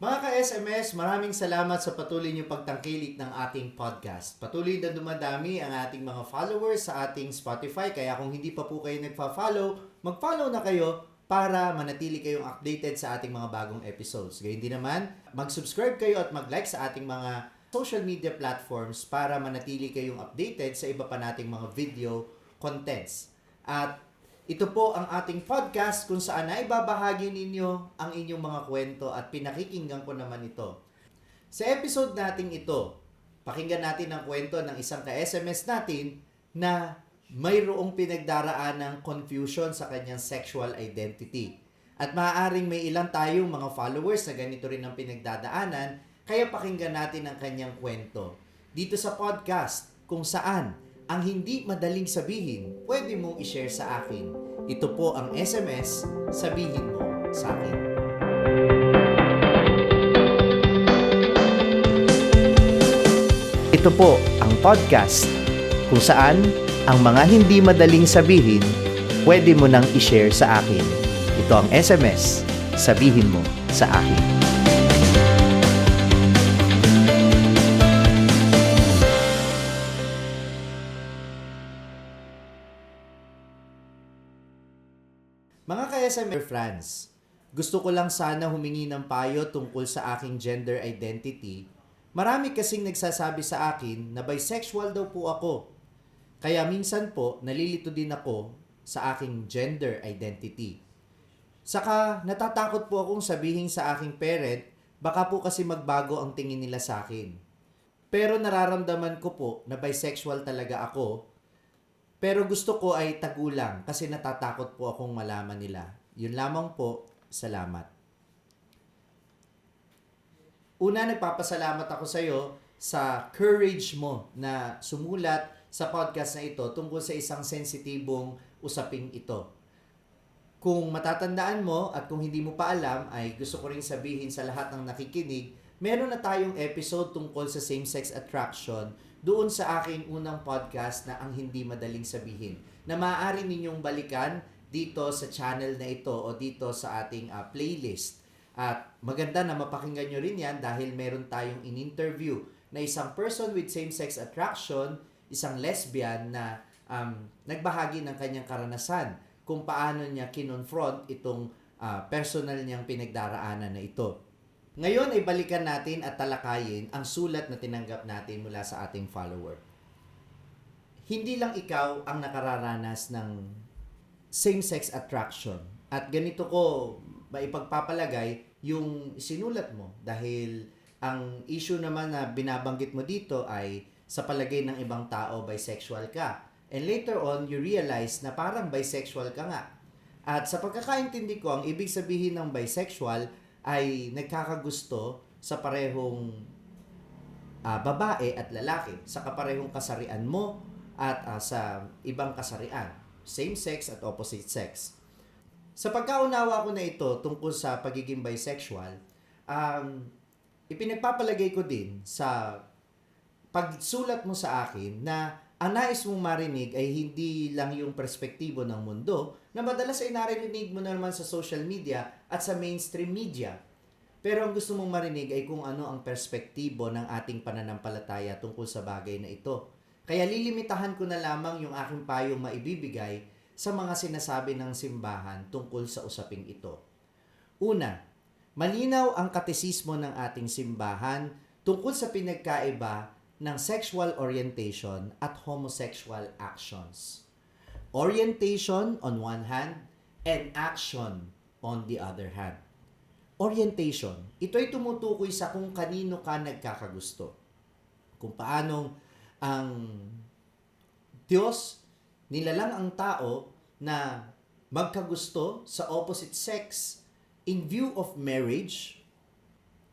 Mga ka-SMS, maraming salamat sa patuloy niyo pagtangkilik ng ating podcast. Patuloy na dumadami ang ating mga followers sa ating Spotify. Kaya kung hindi pa po kayo nagpa-follow, mag-follow na kayo para manatili kayong updated sa ating mga bagong episodes. Gayun din naman, mag-subscribe kayo at mag-like sa ating mga social media platforms para manatili kayong updated sa iba pa nating mga video contents. At ito po ang ating podcast kung saan ay babahagi ninyo ang inyong mga kwento at pinakikinggan ko naman ito. Sa episode nating ito, pakinggan natin ang kwento ng isang ka-SMS natin na mayroong pinagdaraan ng confusion sa kanyang sexual identity. At maaaring may ilan tayong mga followers na ganito rin ang pinagdadaanan, kaya pakinggan natin ang kanyang kwento. Dito sa podcast, kung saan ang hindi madaling sabihin, pwede mong i-share sa akin. Ito po ang SMS, sabihin mo sa akin. Ito po ang podcast kung saan ang mga hindi madaling sabihin, pwede mo nang i-share sa akin. Ito ang SMS, sabihin mo sa akin. Ka-SMR friends, gusto ko lang sana humingi ng payo tungkol sa aking gender identity. Marami kasing nagsasabi sa akin na bisexual daw po ako. Kaya minsan po, nalilito din ako sa aking gender identity. Saka natatakot po akong sabihin sa aking parent, baka po kasi magbago ang tingin nila sa akin. Pero nararamdaman ko po na bisexual talaga ako pero gusto ko ay tagulang kasi natatakot po akong malaman nila. Yun lamang po. Salamat. Una, nagpapasalamat ako sa iyo sa courage mo na sumulat sa podcast na ito tungkol sa isang sensitibong usaping ito. Kung matatandaan mo at kung hindi mo pa alam, ay gusto ko rin sabihin sa lahat ng nakikinig, meron na tayong episode tungkol sa same-sex attraction doon sa aking unang podcast na ang hindi madaling sabihin na maaari ninyong balikan dito sa channel na ito o dito sa ating ah, playlist. At maganda na mapakinggan nyo rin yan dahil meron tayong in-interview na isang person with same-sex attraction, isang lesbian na um, nagbahagi ng kanyang karanasan kung paano niya kinonfront itong ah, personal niyang pinagdaraanan na ito. Ngayon ay balikan natin at talakayin ang sulat na tinanggap natin mula sa ating follower. Hindi lang ikaw ang nakararanas ng same-sex attraction. At ganito ko maipagpapalagay yung sinulat mo dahil ang issue naman na binabanggit mo dito ay sa palagay ng ibang tao bisexual ka. And later on, you realize na parang bisexual ka nga. At sa pagkakaintindi ko, ang ibig sabihin ng bisexual ay nagkakagusto sa parehong ah, babae at lalaki, sa kaparehong kasarian mo at ah, sa ibang kasarian, same sex at opposite sex. Sa pagkaunawa ko na ito tungkol sa pagiging bisexual, um, ipinagpapalagay ko din sa pagsulat mo sa akin na ang nais mong marinig ay hindi lang yung perspektibo ng mundo na madalas ay narinig mo na naman sa social media at sa mainstream media. Pero ang gusto mong marinig ay kung ano ang perspektibo ng ating pananampalataya tungkol sa bagay na ito. Kaya lilimitahan ko na lamang yung aking payong maibibigay sa mga sinasabi ng simbahan tungkol sa usaping ito. Una, malinaw ang katesismo ng ating simbahan tungkol sa pinagkaiba ng sexual orientation at homosexual actions. Orientation on one hand and action on the other hand. Orientation, ito ay tumutukoy sa kung kanino ka nagkakagusto. Kung paanong ang Diyos nilalang ang tao na magkagusto sa opposite sex in view of marriage.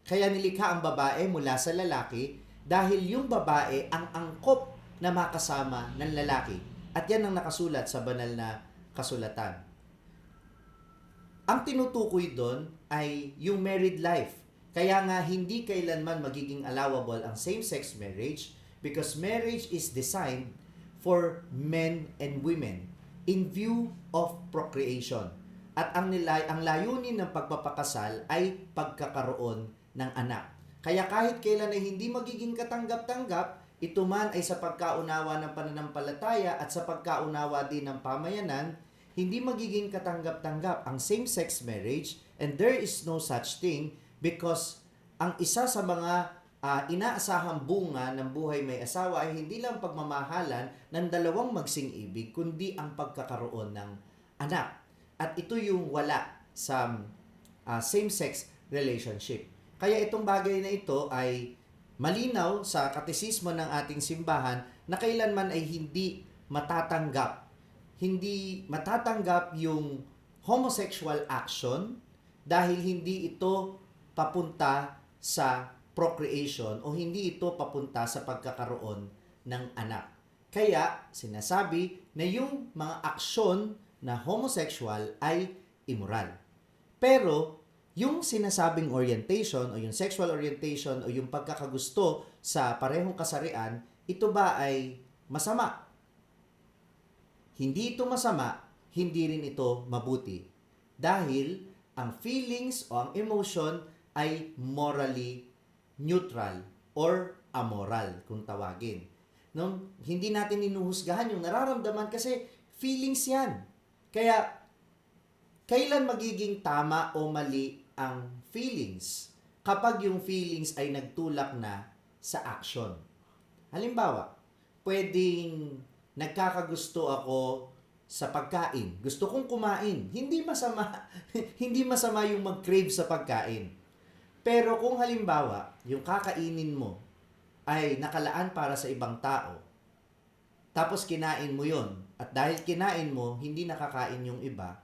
Kaya nilikha ang babae mula sa lalaki dahil yung babae ang angkop na makasama ng lalaki. At yan ang nakasulat sa banal na kasulatan. Ang tinutukoy doon ay yung married life. Kaya nga hindi kailanman magiging allowable ang same-sex marriage because marriage is designed for men and women in view of procreation. At ang nilay ang layunin ng pagpapakasal ay pagkakaroon ng anak. Kaya kahit kailan ay hindi magiging katanggap-tanggap, ito man ay sa pagkaunawa ng pananampalataya at sa pagkaunawa din ng pamayanan, hindi magiging katanggap-tanggap ang same-sex marriage and there is no such thing because ang isa sa mga ah, inaasahang bunga ng buhay may asawa ay hindi lang pagmamahalan ng dalawang magsing ibig kundi ang pagkakaroon ng anak. At ito yung wala sa ah, same-sex relationship. Kaya itong bagay na ito ay malinaw sa katesismo ng ating simbahan na kailanman ay hindi matatanggap hindi matatanggap yung homosexual action dahil hindi ito papunta sa procreation o hindi ito papunta sa pagkakaroon ng anak. Kaya sinasabi na yung mga aksyon na homosexual ay immoral. Pero yung sinasabing orientation o yung sexual orientation o yung pagkakagusto sa parehong kasarian, ito ba ay masama? Hindi ito masama, hindi rin ito mabuti. Dahil ang feelings o ang emotion ay morally neutral or amoral kung tawagin. No? Hindi natin inuhusgahan yung nararamdaman kasi feelings yan. Kaya kailan magiging tama o mali ang feelings kapag yung feelings ay nagtulak na sa action. Halimbawa, pwedeng nagkakagusto ako sa pagkain. Gusto kong kumain. Hindi masama. hindi masama yung mag-crave sa pagkain. Pero kung halimbawa, yung kakainin mo ay nakalaan para sa ibang tao, tapos kinain mo yon at dahil kinain mo, hindi nakakain yung iba,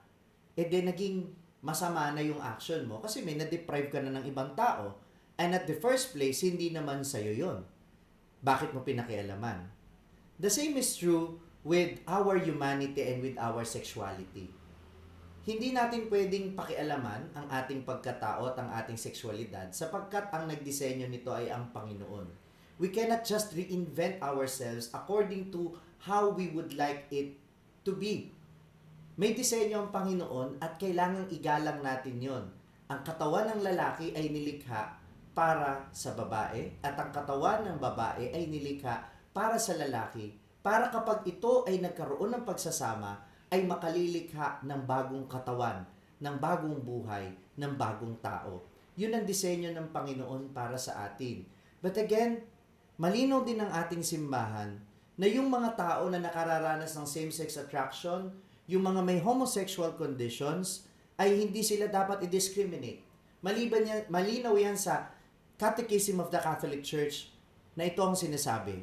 eh di naging masama na yung action mo kasi may na-deprive ka na ng ibang tao and at the first place, hindi naman sa'yo yon Bakit mo pinakialaman? The same is true with our humanity and with our sexuality. Hindi natin pwedeng pakialaman ang ating pagkatao at ang ating sexualidad sapagkat ang nagdisenyo nito ay ang Panginoon. We cannot just reinvent ourselves according to how we would like it to be. May disenyo ang Panginoon at kailangang igalang natin yon. Ang katawan ng lalaki ay nilikha para sa babae at ang katawan ng babae ay nilikha para sa lalaki para kapag ito ay nagkaroon ng pagsasama ay makalilikha ng bagong katawan, ng bagong buhay, ng bagong tao. Yun ang disenyo ng Panginoon para sa atin. But again, malinaw din ang ating simbahan na yung mga tao na nakararanas ng same-sex attraction, yung mga may homosexual conditions, ay hindi sila dapat i-discriminate. Maliban yan, malinaw yan sa Catechism of the Catholic Church na ito ang sinasabi.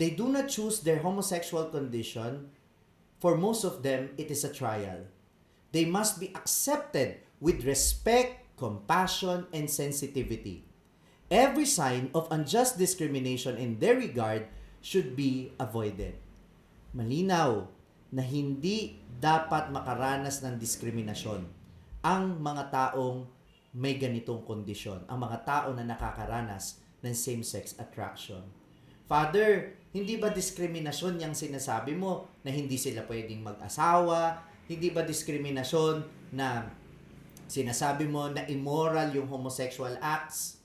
They do not choose their homosexual condition. For most of them, it is a trial. They must be accepted with respect, compassion, and sensitivity. Every sign of unjust discrimination in their regard should be avoided. Malinaw na hindi dapat makaranas ng diskriminasyon ang mga taong may ganitong kondisyon, ang mga tao na nakakaranas ng same-sex attraction. Father, hindi ba diskriminasyon yung sinasabi mo na hindi sila pwedeng mag-asawa? Hindi ba diskriminasyon na sinasabi mo na immoral yung homosexual acts?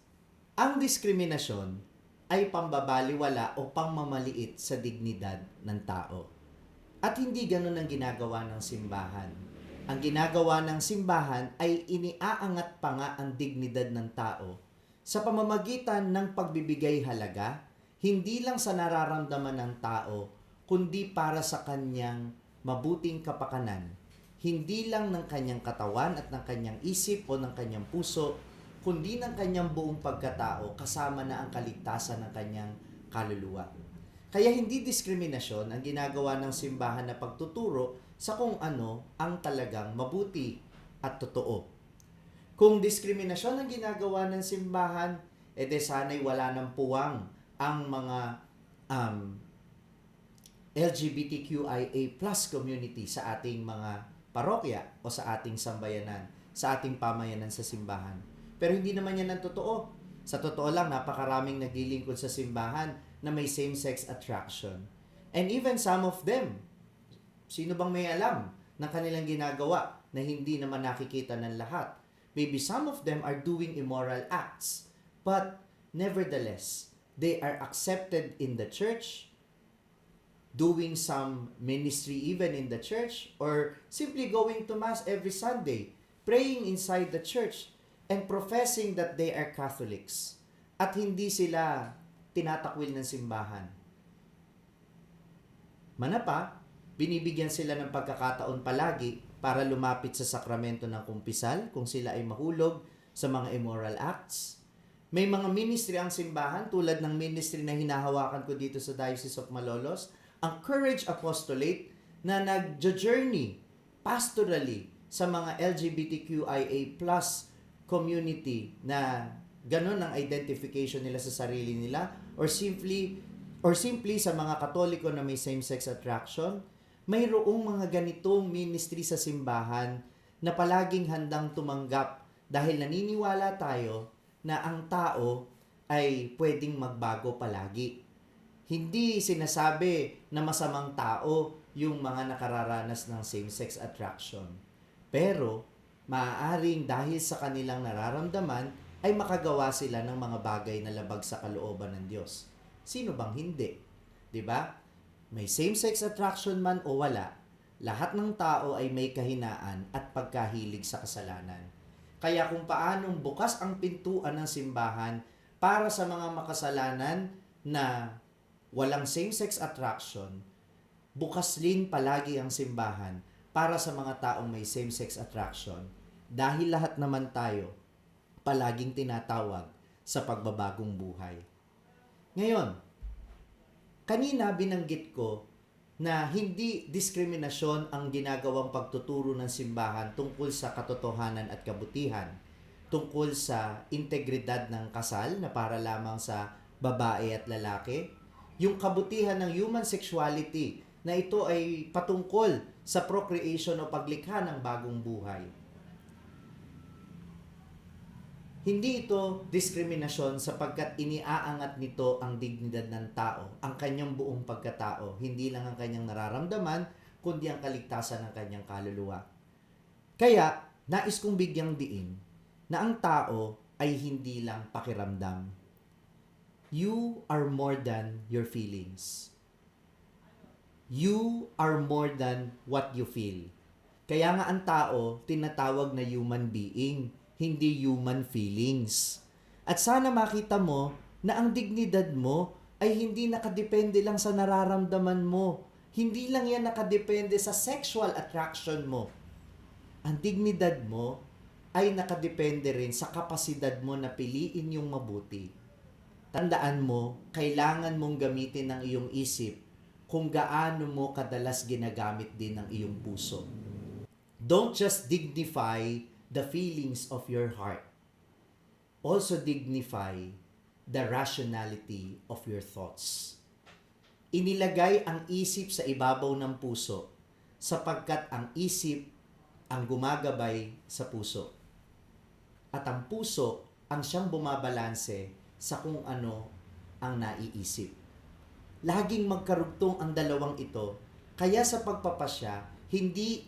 Ang diskriminasyon ay pambabaliwala o pangmamaliit sa dignidad ng tao. At hindi ganun ang ginagawa ng simbahan. Ang ginagawa ng simbahan ay iniaangat pa nga ang dignidad ng tao sa pamamagitan ng pagbibigay halaga, hindi lang sa nararamdaman ng tao, kundi para sa kanyang mabuting kapakanan. Hindi lang ng kanyang katawan at ng kanyang isip o ng kanyang puso, kundi ng kanyang buong pagkatao kasama na ang kaligtasan ng kanyang kaluluwa. Kaya hindi diskriminasyon ang ginagawa ng simbahan na pagtuturo sa kung ano ang talagang mabuti at totoo. Kung diskriminasyon ang ginagawa ng simbahan, edi sana'y wala ng puwang ang mga um, LGBTQIA plus community sa ating mga parokya o sa ating sambayanan, sa ating pamayanan sa simbahan. Pero hindi naman yan ang totoo. Sa totoo lang, napakaraming naglilingkod sa simbahan na may same-sex attraction. And even some of them, sino bang may alam ng kanilang ginagawa na hindi naman nakikita ng lahat. Maybe some of them are doing immoral acts, but nevertheless, they are accepted in the church, doing some ministry even in the church, or simply going to Mass every Sunday, praying inside the church, and professing that they are Catholics. At hindi sila tinatakwil ng simbahan. Manapa, binibigyan sila ng pagkakataon palagi para lumapit sa sakramento ng kumpisal kung sila ay mahulog sa mga immoral acts. May mga ministry ang simbahan tulad ng ministry na hinahawakan ko dito sa Diocese of Malolos, ang Courage Apostolate na nag-journey pastorally sa mga LGBTQIA plus community na ganun ang identification nila sa sarili nila or simply or simply sa mga katoliko na may same-sex attraction, mayroong mga ganitong ministry sa simbahan na palaging handang tumanggap dahil naniniwala tayo na ang tao ay pwedeng magbago palagi. Hindi sinasabi na masamang tao yung mga nakararanas ng same-sex attraction. Pero, maaaring dahil sa kanilang nararamdaman, ay makagawa sila ng mga bagay na labag sa kalooban ng Diyos. Sino bang hindi? 'Di ba? May same-sex attraction man o wala, lahat ng tao ay may kahinaan at pagkahilig sa kasalanan. Kaya kung paanong bukas ang pintuan ng simbahan para sa mga makasalanan na walang same-sex attraction, bukas din palagi ang simbahan para sa mga taong may same-sex attraction dahil lahat naman tayo palaging tinatawag sa pagbabagong buhay. Ngayon, kanina binanggit ko na hindi diskriminasyon ang ginagawang pagtuturo ng simbahan tungkol sa katotohanan at kabutihan, tungkol sa integridad ng kasal na para lamang sa babae at lalaki, yung kabutihan ng human sexuality na ito ay patungkol sa procreation o paglikha ng bagong buhay. Hindi ito diskriminasyon sapagkat iniaangat nito ang dignidad ng tao, ang kanyang buong pagkatao, hindi lang ang kanyang nararamdaman, kundi ang kaligtasan ng kanyang kaluluwa. Kaya, nais kong bigyang diin na ang tao ay hindi lang pakiramdam. You are more than your feelings. You are more than what you feel. Kaya nga ang tao tinatawag na human being hindi human feelings. At sana makita mo na ang dignidad mo ay hindi nakadepende lang sa nararamdaman mo. Hindi lang yan nakadepende sa sexual attraction mo. Ang dignidad mo ay nakadepende rin sa kapasidad mo na piliin yung mabuti. Tandaan mo, kailangan mong gamitin ang iyong isip kung gaano mo kadalas ginagamit din ang iyong puso. Don't just dignify the feelings of your heart. Also dignify the rationality of your thoughts. Inilagay ang isip sa ibabaw ng puso sapagkat ang isip ang gumagabay sa puso. At ang puso ang siyang bumabalanse sa kung ano ang naiisip. Laging magkarugtong ang dalawang ito, kaya sa pagpapasya, hindi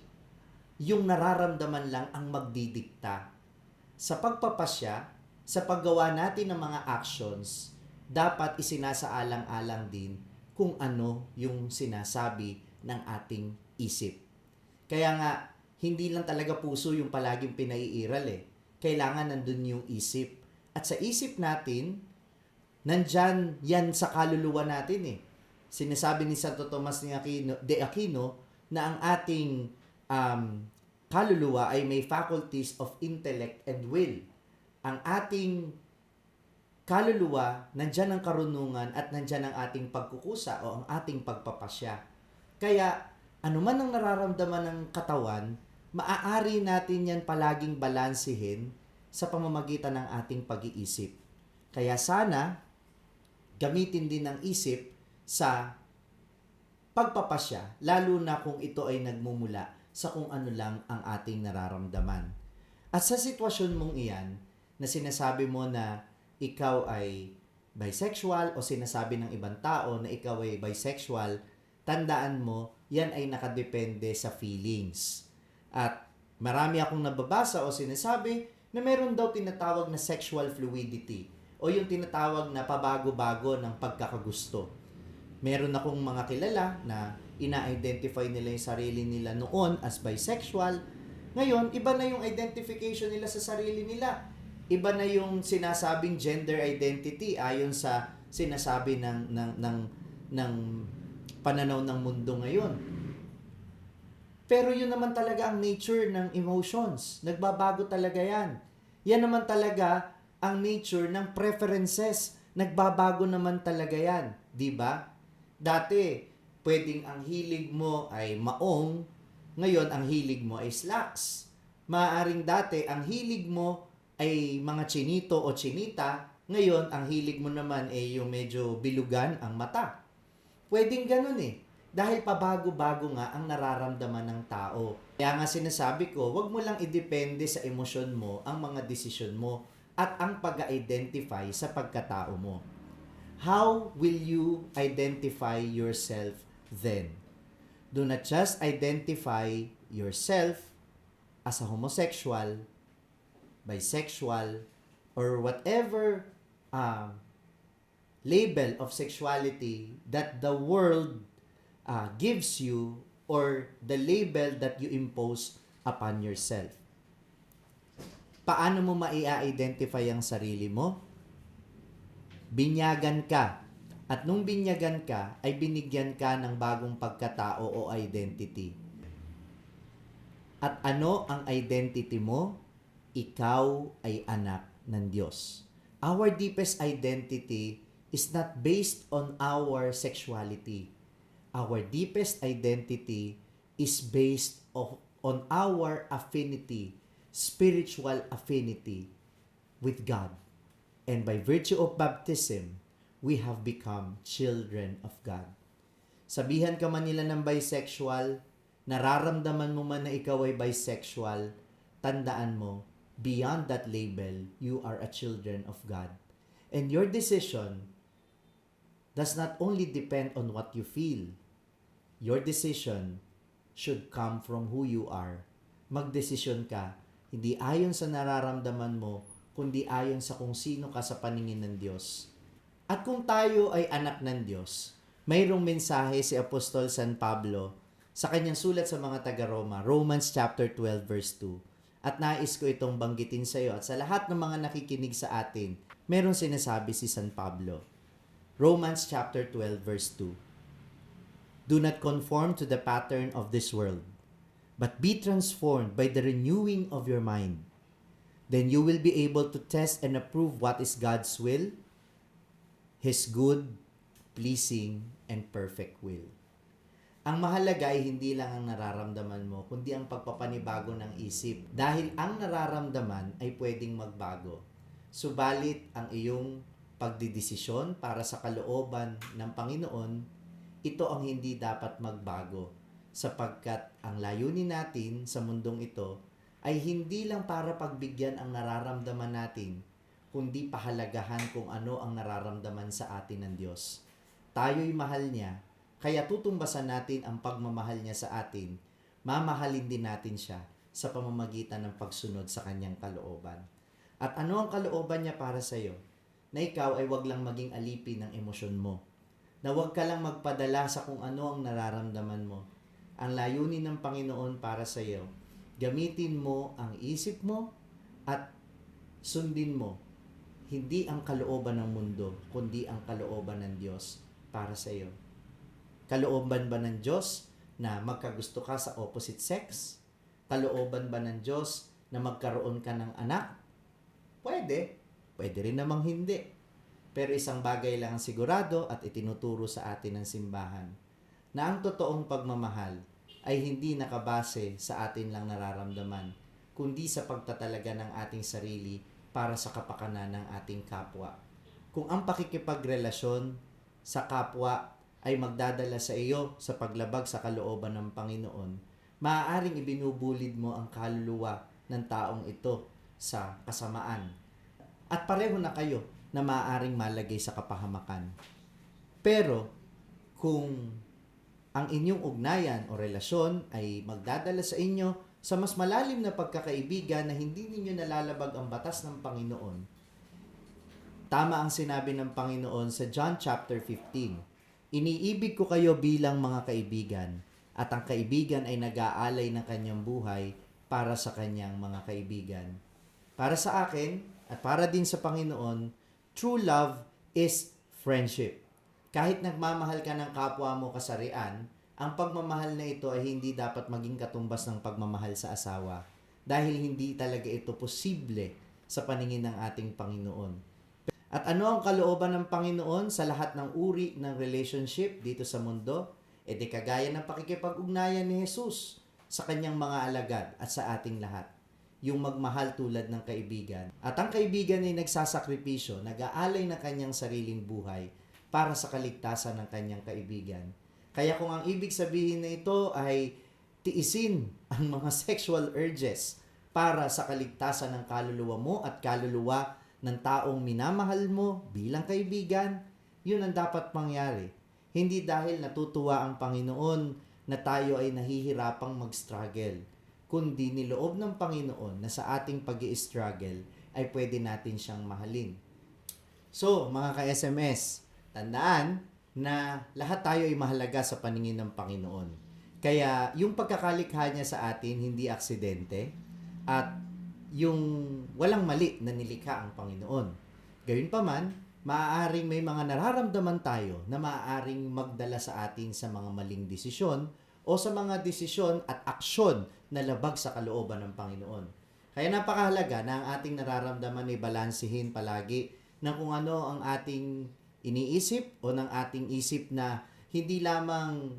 yung nararamdaman lang ang magdidikta. Sa pagpapasya, sa paggawa natin ng mga actions, dapat isinasaalang-alang din kung ano yung sinasabi ng ating isip. Kaya nga, hindi lang talaga puso yung palaging pinaiiral eh. Kailangan nandun yung isip. At sa isip natin, nandyan yan sa kaluluwa natin eh. Sinasabi ni Santo Tomas ni Aquino, de Aquino na ang ating um, kaluluwa ay may faculties of intellect and will. Ang ating kaluluwa, nandyan ang karunungan at nandyan ang ating pagkukusa o ang ating pagpapasya. Kaya, anuman ang nararamdaman ng katawan, maaari natin yan palaging balansihin sa pamamagitan ng ating pag-iisip. Kaya sana, gamitin din ng isip sa pagpapasya, lalo na kung ito ay nagmumula sa kung ano lang ang ating nararamdaman. At sa sitwasyon mong iyan, na sinasabi mo na ikaw ay bisexual o sinasabi ng ibang tao na ikaw ay bisexual, tandaan mo, yan ay nakadepende sa feelings. At marami akong nababasa o sinasabi na meron daw tinatawag na sexual fluidity o yung tinatawag na pabago-bago ng pagkakagusto. Meron akong mga kilala na ina-identify nila yung sarili nila noon as bisexual. Ngayon, iba na yung identification nila sa sarili nila. Iba na yung sinasabing gender identity ayon sa sinasabi ng ng ng ng pananaw ng mundo ngayon. Pero yun naman talaga ang nature ng emotions. Nagbabago talaga yan. Yan naman talaga ang nature ng preferences. Nagbabago naman talaga yan. Ba? Dati, pwedeng ang hilig mo ay maong, ngayon ang hilig mo ay slacks. Maaring dati, ang hilig mo ay mga chinito o chinita, ngayon ang hilig mo naman ay yung medyo bilugan ang mata. Pwedeng ganun eh. Dahil pabago-bago nga ang nararamdaman ng tao. Kaya nga sinasabi ko, wag mo lang idepende sa emosyon mo ang mga desisyon mo at ang pag-identify sa pagkatao mo. How will you identify yourself then? Do not just identify yourself as a homosexual, bisexual, or whatever um, label of sexuality that the world uh, gives you or the label that you impose upon yourself. Paano mo maia-identify ang sarili mo? Binyagan ka. At nung binyagan ka, ay binigyan ka ng bagong pagkatao o identity. At ano ang identity mo? Ikaw ay anak ng Diyos. Our deepest identity is not based on our sexuality. Our deepest identity is based of, on our affinity, spiritual affinity with God. And by virtue of baptism, we have become children of God. Sabihan ka man nila ng bisexual, nararamdaman mo man na ikaw ay bisexual, tandaan mo, beyond that label, you are a children of God. And your decision does not only depend on what you feel. Your decision should come from who you are. Magdesisyon ka, hindi ayon sa nararamdaman mo, kundi ayon sa kung sino ka sa paningin ng Diyos. At kung tayo ay anak ng Diyos, mayroong mensahe si Apostol San Pablo sa kanyang sulat sa mga taga-Roma, Romans chapter 12 verse 2. At nais ko itong banggitin sa iyo at sa lahat ng mga nakikinig sa atin, meron sinasabi si San Pablo. Romans chapter 12 verse 2. Do not conform to the pattern of this world, but be transformed by the renewing of your mind. Then you will be able to test and approve what is God's will, His good, pleasing, and perfect will. Ang mahalaga ay hindi lang ang nararamdaman mo, kundi ang pagpapanibago ng isip. Dahil ang nararamdaman ay pwedeng magbago. Subalit ang iyong pagdidesisyon para sa kalooban ng Panginoon, ito ang hindi dapat magbago sapagkat ang layunin natin sa mundong ito ay hindi lang para pagbigyan ang nararamdaman natin, kundi pahalagahan kung ano ang nararamdaman sa atin ng Diyos. Tayo'y mahal niya, kaya tutumbasan natin ang pagmamahal niya sa atin, mamahalin din natin siya sa pamamagitan ng pagsunod sa kanyang kalooban. At ano ang kalooban niya para sa iyo? Na ikaw ay wag lang maging alipin ng emosyon mo. Na wag ka lang magpadala sa kung ano ang nararamdaman mo. Ang layunin ng Panginoon para sa iyo, gamitin mo ang isip mo at sundin mo hindi ang kalooban ng mundo, kundi ang kalooban ng Diyos para sa iyo. Kalooban ba ng Diyos na magkagusto ka sa opposite sex? Kalooban ba ng Diyos na magkaroon ka ng anak? Pwede. Pwede rin namang hindi. Pero isang bagay lang ang sigurado at itinuturo sa atin ng simbahan na ang totoong pagmamahal ay hindi nakabase sa atin lang nararamdaman, kundi sa pagtatalaga ng ating sarili para sa kapakanan ng ating kapwa. Kung ang pakikipagrelasyon sa kapwa ay magdadala sa iyo sa paglabag sa kalooban ng Panginoon, maaaring ibinubulid mo ang kaluluwa ng taong ito sa kasamaan. At pareho na kayo na maaaring malagay sa kapahamakan. Pero kung ang inyong ugnayan o relasyon ay magdadala sa inyo sa mas malalim na pagkakaibigan na hindi ninyo nalalabag ang batas ng Panginoon. Tama ang sinabi ng Panginoon sa John chapter 15. Iniibig ko kayo bilang mga kaibigan at ang kaibigan ay nag-aalay ng kanyang buhay para sa kanyang mga kaibigan. Para sa akin at para din sa Panginoon, true love is friendship. Kahit nagmamahal ka ng kapwa mo kasarian, ang pagmamahal na ito ay hindi dapat maging katumbas ng pagmamahal sa asawa dahil hindi talaga ito posible sa paningin ng ating Panginoon. At ano ang kalooban ng Panginoon sa lahat ng uri ng relationship dito sa mundo? E di kagaya ng pakikipag-ugnayan ni Jesus sa kanyang mga alagad at sa ating lahat. Yung magmahal tulad ng kaibigan. At ang kaibigan ay nagsasakripisyo, nag-aalay ng kanyang sariling buhay para sa kaligtasan ng kanyang kaibigan. Kaya kung ang ibig sabihin na ito ay tiisin ang mga sexual urges para sa kaligtasan ng kaluluwa mo at kaluluwa ng taong minamahal mo bilang kaibigan, yun ang dapat mangyari. Hindi dahil natutuwa ang Panginoon na tayo ay nahihirapang mag-struggle, kundi niloob ng Panginoon na sa ating pag struggle ay pwede natin siyang mahalin. So, mga ka-SMS, tandaan na lahat tayo ay mahalaga sa paningin ng Panginoon. Kaya yung pagkakalikha niya sa atin hindi aksidente at yung walang mali na nilikha ang Panginoon. Gayunpaman, maaaring may mga nararamdaman tayo na maaaring magdala sa atin sa mga maling desisyon o sa mga desisyon at aksyon na labag sa kalooban ng Panginoon. Kaya napakahalaga na ang ating nararamdaman ay balansehin palagi ng kung ano ang ating iniisip o ng ating isip na hindi lamang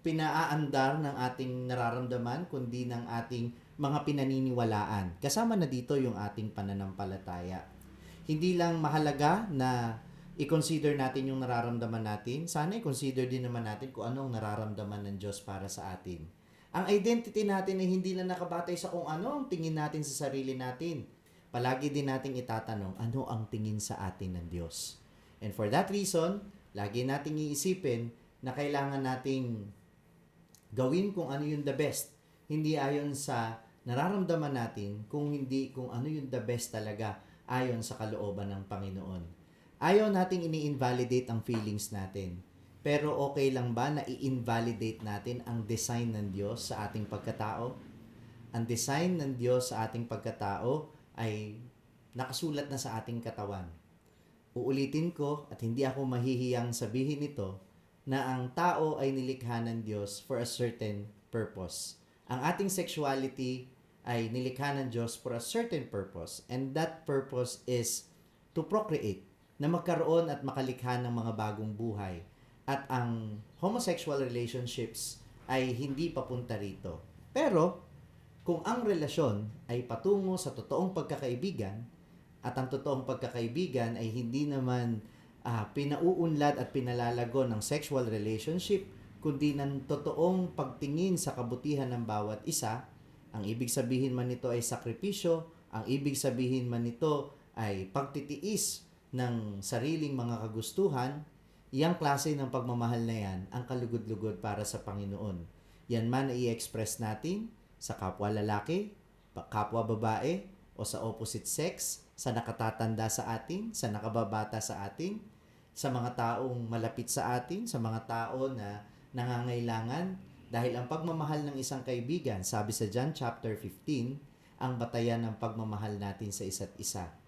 pinaaandar ng ating nararamdaman kundi ng ating mga pinaniniwalaan. Kasama na dito yung ating pananampalataya. Hindi lang mahalaga na i-consider natin yung nararamdaman natin, sana i-consider din naman natin kung anong nararamdaman ng Diyos para sa atin. Ang identity natin ay hindi lang nakabatay sa kung ano ang tingin natin sa sarili natin. Palagi din nating itatanong, ano ang tingin sa atin ng Diyos? And for that reason, lagi nating iisipin na kailangan nating gawin kung ano yung the best. Hindi ayon sa nararamdaman natin kung hindi kung ano yung the best talaga ayon sa kalooban ng Panginoon. Ayaw nating ini-invalidate ang feelings natin. Pero okay lang ba na i-invalidate natin ang design ng Diyos sa ating pagkatao? Ang design ng Diyos sa ating pagkatao ay nakasulat na sa ating katawan. Uulitin ko at hindi ako mahihiyang sabihin ito na ang tao ay nilikha ng Diyos for a certain purpose. Ang ating sexuality ay nilikha ng Diyos for a certain purpose. And that purpose is to procreate, na magkaroon at makalikha ng mga bagong buhay. At ang homosexual relationships ay hindi papunta rito. Pero, kung ang relasyon ay patungo sa totoong pagkakaibigan, at ang totoong pagkakaibigan ay hindi naman uh, pinauunlad at pinalalago ng sexual relationship, kundi ng totoong pagtingin sa kabutihan ng bawat isa, ang ibig sabihin man nito ay sakripisyo, ang ibig sabihin man nito ay pagtitiis ng sariling mga kagustuhan, iyang klase ng pagmamahal na yan ang kalugod-lugod para sa Panginoon. Yan man ay i-express natin sa kapwa lalaki, kapwa babae, o sa opposite sex, sa nakatatanda sa atin, sa nakababata sa atin, sa mga taong malapit sa atin, sa mga tao na nangangailangan dahil ang pagmamahal ng isang kaibigan, sabi sa John chapter 15, ang batayan ng pagmamahal natin sa isa't isa.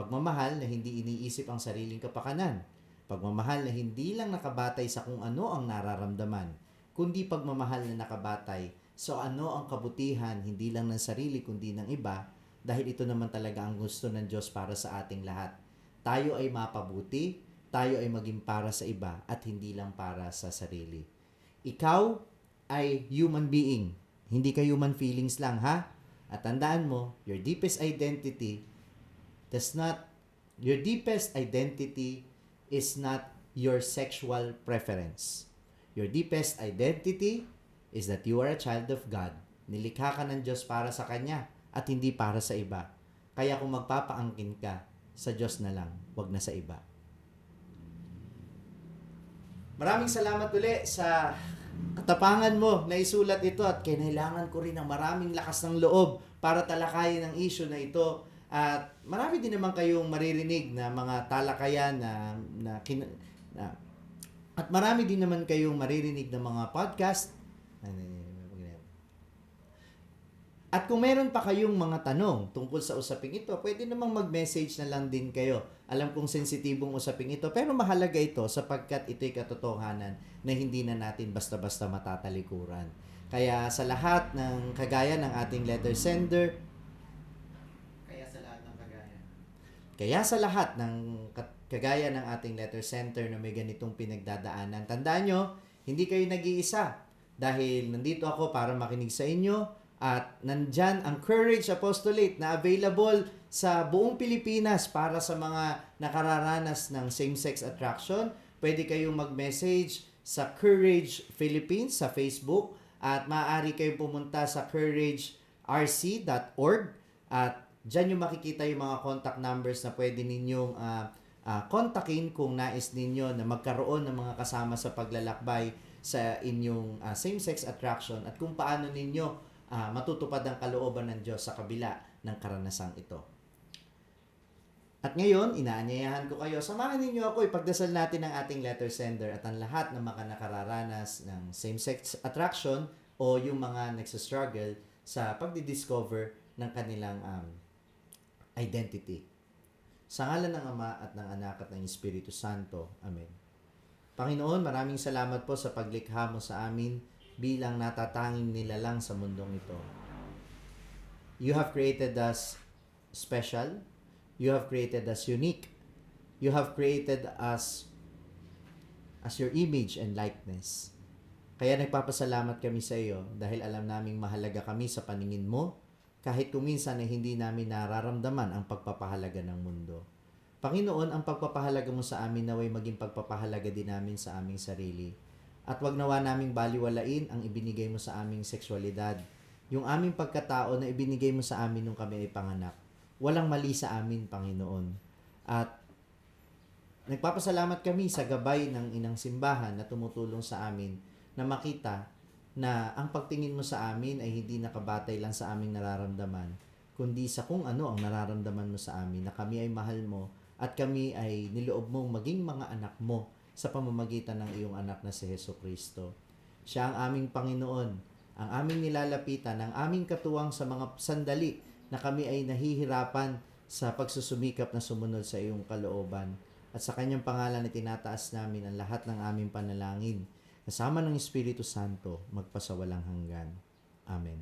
Pagmamahal na hindi iniisip ang sariling kapakanan. Pagmamahal na hindi lang nakabatay sa kung ano ang nararamdaman, kundi pagmamahal na nakabatay sa ano ang kabutihan hindi lang ng sarili kundi ng iba dahil ito naman talaga ang gusto ng Diyos para sa ating lahat. Tayo ay mapabuti, tayo ay maging para sa iba at hindi lang para sa sarili. Ikaw ay human being, hindi ka human feelings lang ha? At tandaan mo, your deepest identity does not your deepest identity is not your sexual preference. Your deepest identity is that you are a child of God. Nilikha ka ng Diyos para sa Kanya at hindi para sa iba. Kaya kung magpapaangkin ka, sa Diyos na lang, wag na sa iba. Maraming salamat uli sa katapangan mo na isulat ito at kinailangan ko rin ng maraming lakas ng loob para talakayin ang issue na ito. At marami din naman kayong maririnig na mga talakayan na, na, kin, na at marami din naman kayong maririnig ng mga podcast. At kung meron pa kayong mga tanong tungkol sa usaping ito, pwede namang mag-message na lang din kayo. Alam kong sensitibong usaping ito, pero mahalaga ito sapagkat ito'y katotohanan na hindi na natin basta-basta matatalikuran. Kaya sa lahat ng kagaya ng ating letter sender, Kaya sa lahat ng kagaya. Kaya sa lahat ng kagaya ng ating letter center na may ganitong pinagdadaanan, tandaan nyo, hindi kayo nag-iisa. Dahil nandito ako para makinig sa inyo at nandyan ang Courage Apostolate na available sa buong Pilipinas para sa mga nakararanas ng same-sex attraction. Pwede kayong mag-message sa Courage Philippines sa Facebook at maaari kayong pumunta sa couragerc.org at Diyan yung makikita yung mga contact numbers na pwede ninyong ah, ah, kontakin kung nais ninyo na magkaroon ng mga kasama sa paglalakbay sa inyong ah, same-sex attraction at kung paano ninyo ah, matutupad ang kalooban ng Diyos sa kabila ng karanasang ito. At ngayon, inaanyayahan ko kayo, samahan ninyo ako, ipagdasal natin ang ating letter sender at ang lahat ng mga nakararanas ng same-sex attraction o yung mga nagsastruggle sa pagdidiscover ng kanilang um, identity. Sa ngalan ng Ama at ng Anak at ng Espiritu Santo. Amen. Panginoon, maraming salamat po sa paglikha mo sa amin bilang natatanging nilalang sa mundong ito. You have created us special. You have created us unique. You have created us as your image and likeness. Kaya nagpapasalamat kami sa iyo dahil alam naming mahalaga kami sa paningin mo kahit kuminsan ay hindi namin nararamdaman ang pagpapahalaga ng mundo. Panginoon, ang pagpapahalaga mo sa amin naway maging pagpapahalaga din namin sa aming sarili. At wag nawa naming baliwalain ang ibinigay mo sa aming sexualidad. Yung aming pagkatao na ibinigay mo sa amin nung kami ay panganak. Walang mali sa amin, Panginoon. At nagpapasalamat kami sa gabay ng inang simbahan na tumutulong sa amin na makita na ang pagtingin mo sa amin ay hindi nakabatay lang sa aming nararamdaman, kundi sa kung ano ang nararamdaman mo sa amin, na kami ay mahal mo at kami ay niloob mong maging mga anak mo sa pamamagitan ng iyong anak na si Heso Kristo. Siya ang aming Panginoon, ang aming nilalapitan, ang aming katuwang sa mga sandali na kami ay nahihirapan sa pagsusumikap na sumunod sa iyong kalooban. At sa kanyang pangalan ay tinataas namin ang lahat ng aming panalangin kasama ng Espiritu Santo, magpasawalang hanggan. Amen.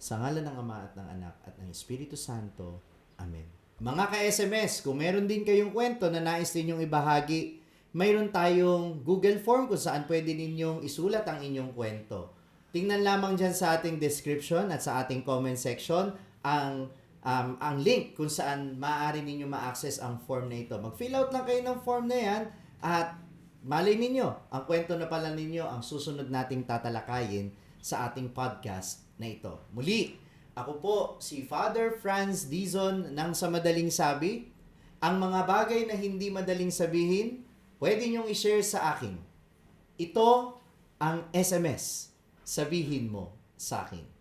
Sa ngalan ng Ama at ng Anak at ng Espiritu Santo. Amen. Mga ka-SMS, kung meron din kayong kwento na nais ninyong ibahagi, mayroon tayong Google Form kung saan pwede ninyong isulat ang inyong kwento. Tingnan lamang dyan sa ating description at sa ating comment section ang um, ang link kung saan maaari ninyo ma-access ang form na ito. Mag-fill out lang kayo ng form na yan at malay ninyo, ang kwento na pala ninyo ang susunod nating tatalakayin sa ating podcast na ito. Muli, ako po si Father Franz Dizon ng Sa Madaling Sabi. Ang mga bagay na hindi madaling sabihin, pwede nyong i-share sa akin. Ito ang SMS. Sabihin mo sa akin.